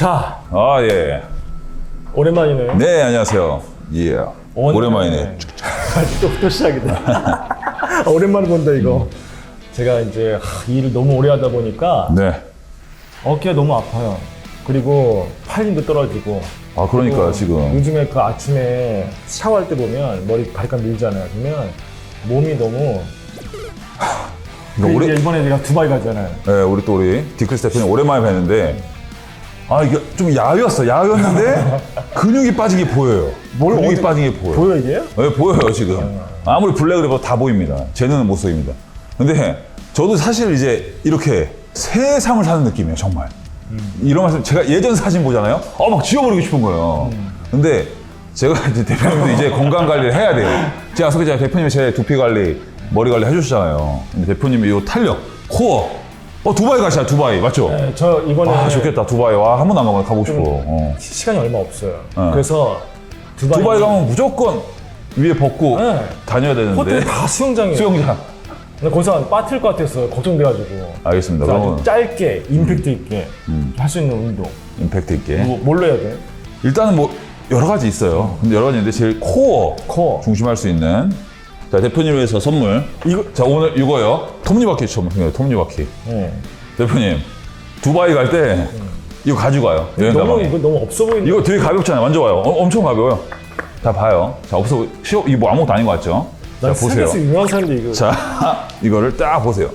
자, 아, 예. 오랜만이네. 네, 안녕하세요. 예. 오랜만이네. 또, 또 시작이다. 아, 오랜만에 본다, 이거. 제가 이제 하, 이 일을 너무 오래 하다 보니까 네. 어깨가 너무 아파요. 그리고 팔 힘도 떨어지고. 아, 그러니까 또 지금. 요즘에 그 아침에 샤워할 때 보면 머리 바리깡 밀잖아요. 그러면 몸이 너무. 그 그러니까 이제 오래, 이번에 제가 두바이 가잖아요. 네, 우리 또 우리 디크리스 대표님 오랜만에 뵀는데, 아, 이게 좀 야위었어. 야위었는데, 근육이 빠진 게 보여요. 뭘 근육이 어디- 빠진 게 보여. 보여, 이게? 네, 보여요, 지금. 아무리 블랙을 입어도 다 보입니다. 제 눈은 못 속입니다. 근데 저도 사실 이제 이렇게 세상을 사는 느낌이에요, 정말. 이런 말씀, 제가 예전 사진 보잖아요? 어, 막 지워버리고 싶은 거예요. 근데 제가 이제 대표님도 이제 건강 관리를 해야 돼요. 제가 소개자 대표님이 제 두피 관리, 머리 관리 해주시잖아요. 근데 대표님이 이 탄력, 코어, 어, 두바이 가시야, 두바이. 맞죠? 네, 저 이번에 아, 좋겠다, 두바이. 와, 한 번도 안 가고 가고 싶어. 어. 시- 시간이 얼마 없어요. 어. 그래서 두바이, 두바이 가면 무조건 위에 벗고 네. 다녀야 되는데. 호텔 다 수영장이에요. 수영장. 근데 거기서 빠뜨릴 것 같아서 걱정돼가지고. 알겠습니다. 그래서 그러면 아주 짧게 임팩트 있게 할 수 있는 운동. 임팩트 있게. 뭐, 뭘로 해야 돼? 일단은 뭐 여러 가지 있어요. 근데 여러 가지 있는데 제일 코어, 코어. 중심할 수 있는 자 대표님 위해서 선물. 이거 자 오늘 이거요. 톱니바퀴 선물. 톱니바퀴. 네. 대표님 두바이 갈 때 이거 가지고 가요. 여행 너무 가방에. 이거 너무 없어 보이는. 이거 되게 가볍잖아요. 만져봐요. 어, 엄청 가벼워요. 자 봐요. 자 없어 보- 쉬워 이거 뭐 아무것도 아닌 것 같죠? 자 난 보세요. 세계에서 유명한 사람인데 이거. 자 이거를 딱 보세요.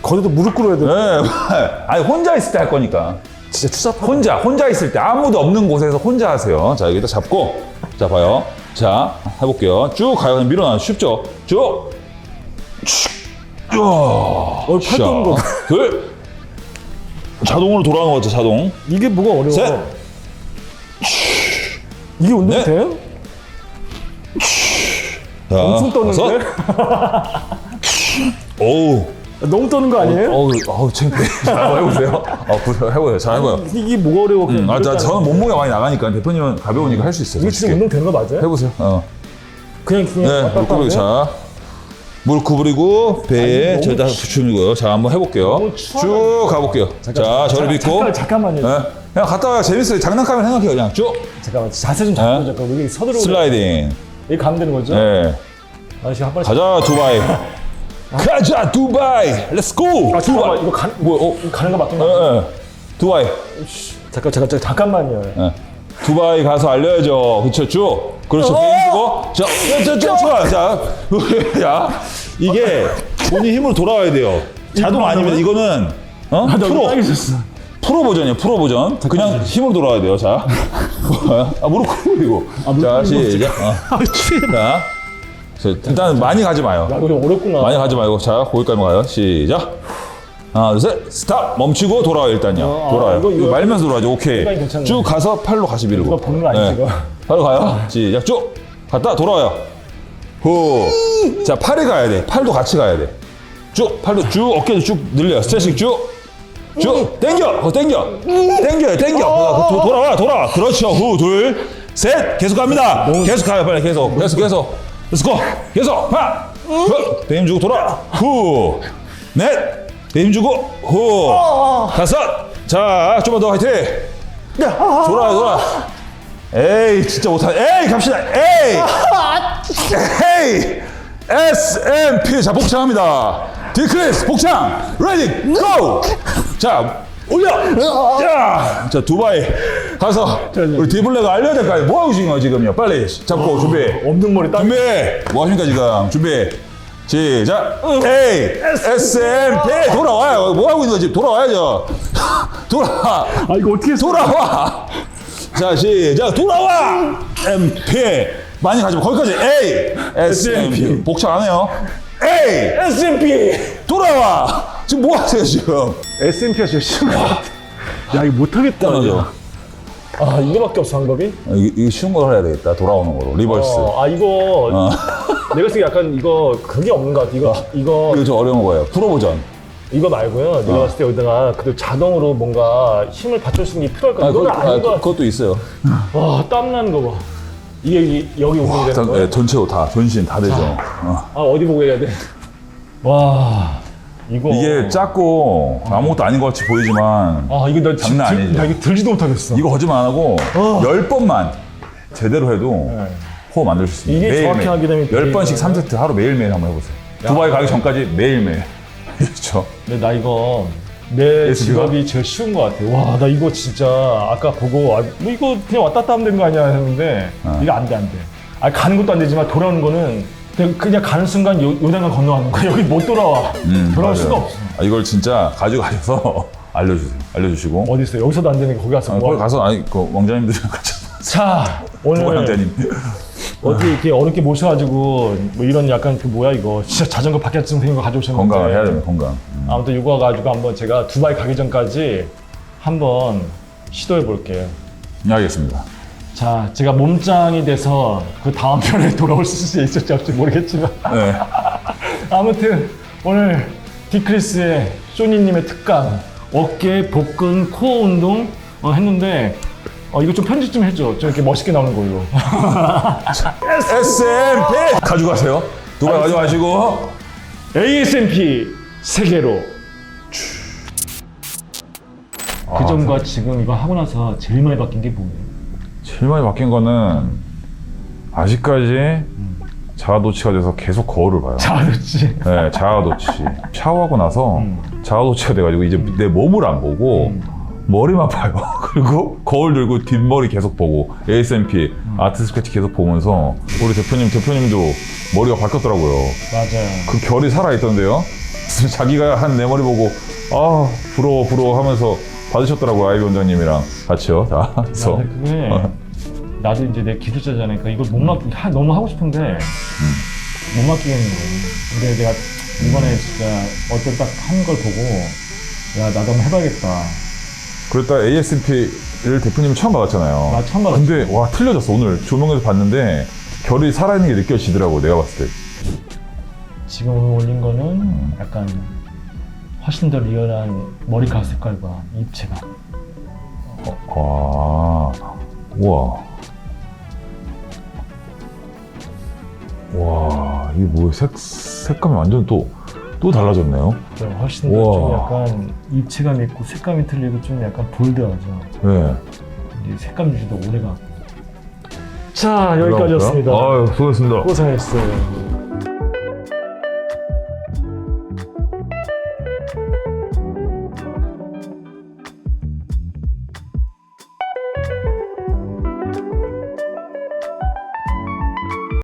거기도 무릎 꿇어야 돼. 네. 아니 혼자 있을 때 할 거니까. 진짜 추잡하다. 혼자 혼자 있을 때 아무도 없는 곳에서 혼자 하세요. 자 여기다 잡고 자 봐요. 자 해볼게요. 쭉 가요. 그냥 밀어놔. 쉽죠? 쭉. 쭉. 야. 어, 팔 떠는 거. 둘. 자동으로 돌아가는 거 같아. 자동. 이게 뭐가 어려워? 셋. 이게 운동 넷. 돼? 자, 엄청 떠는데? 다섯. 오우. 너무 떠는 거 아니에요? 어우, 어우, 창피해. 자, 한번 해보세요. 어, 보세요. 해보세요. 자, 해봐요. 이게 뭐가 어려워? 음, 아, 자, 저는 하는 몸무게가 많이 나가니까 대표님은 가벼우니까 할 수 있어요. 이게 진짜 솔직히. 운동 되는 거 맞아요? 해보세요. 어. 그냥 그냥 네? 굽리고 자. 무릎 구부리고 배에 아니, 너무 저기다 붙이고요. 자, 한번 해볼게요. 너무 추하다. 쭉 가볼게요. 자, 저를 믿고. 잠깐, 잠깐만요. 네. 그냥 갔다 와요. 재밌어요. 장난감을 생각해요. 그냥 쭉 잠깐만 자세 좀 잡고 네. 잠깐 여기 서들어 슬라이딩. 이게 가면 되는 거죠? 네. 아저씨 한 번씩 가자 두바이. 가자 두바이. 렛츠 고. 아 잠깐만 이거 가, 뭐야? 어? 이거 가는 거 맞던 예, 거 예. 두바이. 잠깐 잠깐 잠깐 잠깐만요 예. 두바이 가서 알려야죠. 그쵸, 쭉. 그렇죠. 어! 비행기고. 자, 자, 자, 좋아. 자, 야. 이게 본인 힘으로 돌아와야 돼요. 자동 아니면 이거는, 어? 나 프로. 프로 버전이에요, 프로 버전. 그냥 힘으로 돌아와야 돼요, 자. 아, 무릎 꿇고. 자, 시작. 어. 아 취해 자. 자, 일단 많이 가지 마요. 야 이거 어렵구나 많이 가지 말고. 자, 거기까지 가요. 시작. 하나, 둘, 셋. 스탑. 멈추고 돌아와요, 일단요. 어, 아, 돌아요. 이거, 이거, 이거 말면서 돌아야죠. 오케이. 괜찮네. 쭉 가서 팔로 가시 밀고. 이거 보는 거 아니지, 이거? 바로 가요. 시작. 쭉. 갔다 돌아와요. 후. 자, 팔이 가야 돼. 팔도 같이 가야 돼. 쭉. 팔도 쭉. 어깨도 쭉 늘려요. 스트레칭 쭉. 쭉. 당겨. 어, 당겨. 당겨요. 당겨. 도- 도- 돌아와. 돌아와. 그렇죠. 후. 둘. 셋. 계속 갑니다. 계속 가요. 빨리 계속. 계속 계속. 렛츠고. 계속. 하나. 후. 배힘 주고 돌아. 후. 넷. 배힘 주고. 후. 다섯. 자, 좀만 더 화이팅. 돌아 돌아. 에이 진짜 못하네. 에이 갑시다. 에이. 에이. SMP 자 복창합니다. 디크리스 복창. 레디 고. 자 올려. 자, 자 두바이 가서 우리 디블레가 알려야 될 거 아니에요. 뭐 하고 거예요 지금요? 빨리 잡고 준비. 없는 머리 딱 준비. 뭐 하십니까 지금? 준비. 시작. A S M P 돌아와요. 뭐 하고 있는 거지? 돌아와야죠. 돌아. 아 이거 어떻게 했어 돌아와. 자 시작. 돌아와. M P 많이 가지 마. 거기까지 A S M P 복창 안 해요. A SMP 돌아와. 지금 뭐 하세요 지금? SMP가 제일 같아 야 이거 못하겠다 맞아. 아 이거밖에 없어 방법이? 이거, 이거 쉬운 걸 해야 되겠다. 돌아오는 거로 리버스. 어, 아 이거 내가 쓰기 약간 이거 그게 없는 것 같아 이거 이거 이거 좀 어려운 거예요. 프로 버전. 이거 말고요. 내가 봤을 때 여기다가 그래도 자동으로 뭔가 힘을 받쳐주는 게 필요할 것 아, 같아. 이건 아닌 아, 것 같아. 그것도 있어요. 와, 땀나는 거 봐. 이게 이- 여기 운동이 되는 전, 거야? 예, 전체로 다 전신 다 되죠. 어. 아, 어디 보고 해야 돼? 와. 이거 이게 작고 아무것도 아닌 것 같이 보이지만 아 이거 나 지- 장난 들- 아니죠. 나 이거 들지도 못하겠어. 이거 거짓말 안 하고 어. 열 번만 제대로 해도 네. 호흡 만들 수 있어요. 이게 정확히 하게 되면 열 되게 번씩 이거는- 3세트 하루 매일매일 한번 해보세요. 두바이 가기 전까지 매일매일. 그렇죠. 근데 나 이거 내 가? 직업이 제일 쉬운 것 같아. 와, 나 이거 진짜 아까 보고 아, 뭐 이거 그냥 왔다 갔다 하면 되는 거 아니야 했는데 어. 이거 안 돼, 안 돼. 아 가는 것도 안 되지만 돌아오는 거는 그냥, 그냥 가는 순간 요, 요단강 건너가는 거야. 여기 못 돌아와. 음, 돌아올 맞아요. 수가 없어. 아, 이걸 진짜 가져가셔서 알려주세요. 알려주시고. 어디 있어? 여기서도 안 되니까 거기 가서 아, 뭐 거기 가서 아니 그 왕자님들이랑 같이 자, 오늘 왕자님. 어디 이렇게 어렵게 모셔가지고 뭐 이런 약간 그 뭐야 이거 진짜 자전거 바퀴증 생긴 거 가져오셨는데 건강을 해야 됩니다. 건강. 음. 아무튼 이거 가지고 한번 제가 두바이 가기 전까지 한번 시도해 볼게요. 네, 알겠습니다. 자, 제가 몸짱이 돼서 그 다음 편에 돌아올 수 있을지 없을지 모르겠지만 네. 아무튼 오늘 디크리스의 쇼니님의 특강 어깨, 복근, 코어 운동 어, 했는데 어, 이거 좀 편집 좀 해줘. 좀 이렇게 멋있게 나오는 걸로. SMP 가져가세요. 두바이 가져가시고. ASMP 세계로. 그 전과 지금 이거 하고 나서 제일 많이 바뀐 게 뭐예요? 많이 바뀐 거는 아직까지 자아도취가 돼서 계속 거울을 봐요. 잘했지. 네, 자아도취. 샤워하고 나서 자아도취가 돼가지고 이제 내 몸을 안 보고 머리만 봐요. 그리고 거울 들고 뒷머리 계속 보고 ASMP 아트 스케치 계속 보면서 우리 대표님 대표님도 머리가 바뀌었더라고요. 맞아요. 그 결이 살아 있던데요. 자기가 한 내 머리 보고 아 부러워 부러워 하면서 받으셨더라고요 아이비 원장님이랑 같이요. 다 그래서 나도 그게 나도 이제 내 기술자잖아요. 그러니까 이걸 못 맡기 하, 너무 하고 싶은데 못 맡기겠는 거예요. 근데 내가 이번에 진짜 어떤 딱한걸 보고 야 나도 한번 해봐야겠다. 그랬다 ASMP를 대표님이 처음 받았잖아요. 나 처음 받았어. 근데 와 틀려졌어 오늘 조명에서 봤는데 결이 살아있는 게 느껴지더라고 내가 봤을 때. 지금 오늘 올린 거는 약간 훨씬 더 리얼한 머리카락 색깔과 입체감. 와, 우와. 와, 이게 뭐야 색 색감이 완전 또 또 달라졌네요. 좀 훨씬 더 좀 우와. 약간 입체감 있고 색감이 틀리고 좀 약간 볼드하죠. 네. 이제 색감 유지도 오래가. 자 여기까지였습니다. 아유 수고했습니다. 고생했어요.